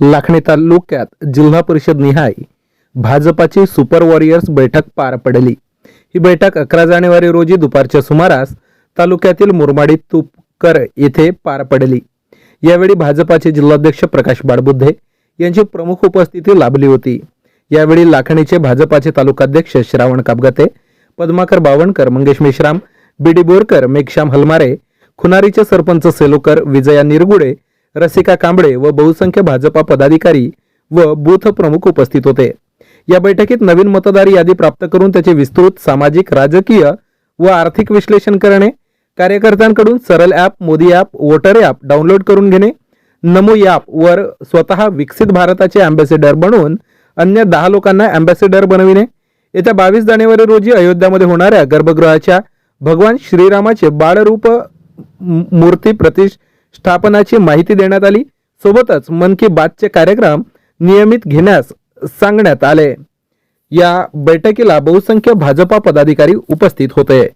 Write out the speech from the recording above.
लाखणी तालुक्यात जिल्हा परिषद निहाय. भाजपाची सुपर वॉरियर्स बैठक पार पडली. ही बैठक अकरा जानेवारी रोजी दुपारच्या सुमारास तालुक्यातील मुरमाडी तुपकर येथे पार पडली. यावेळी भाजपाचे जिल्हाध्यक्ष प्रकाश बाळबुद्धे यांची प्रमुख उपस्थिती लाभली होती. यावेळी लाखणीचे भाजपाचे तालुकाध्यक्ष श्रावण कापगते पद्माकर बावणकर मंगेश मेश्राम बीडी बोरकर मेघश्याम हलमारे खुनारीचे सरपंच सेलोकर विजया निरगुडे रसिका कांबळे व बहुसंख्य भाजपा पदाधिकारी व बूथ प्रमुख उपस्थित होते. या बैठकीत नवीन मतदार यादी प्राप्त करून त्याचे विस्तृत सामाजिक राजकीय व आर्थिक विश्लेषण करणे कार्यकर्त्यांकडून Saral app Modi app voter app download करून घेणे नमो ॲप वर स्वतः विकसित भारताचे अँबॅसेडर बनवून अन्य दहा लोकांना अँबॅसेडर बनविणे. येत्या बावीस जानेवारी रोजी अयोध्यामध्ये होणाऱ्या गर्भगृहाच्या भगवान श्रीरामाचे बाळरूप मूर्ती प्रतिष्ठ स्थापनाची माहिती देण्यात आली. सोबतच मन की बातचे कार्यक्रम नियमित घेण्यास सांगण्यात आले. या बैठकीला बहुसंख्य भाजपा पदाधिकारी उपस्थित होते.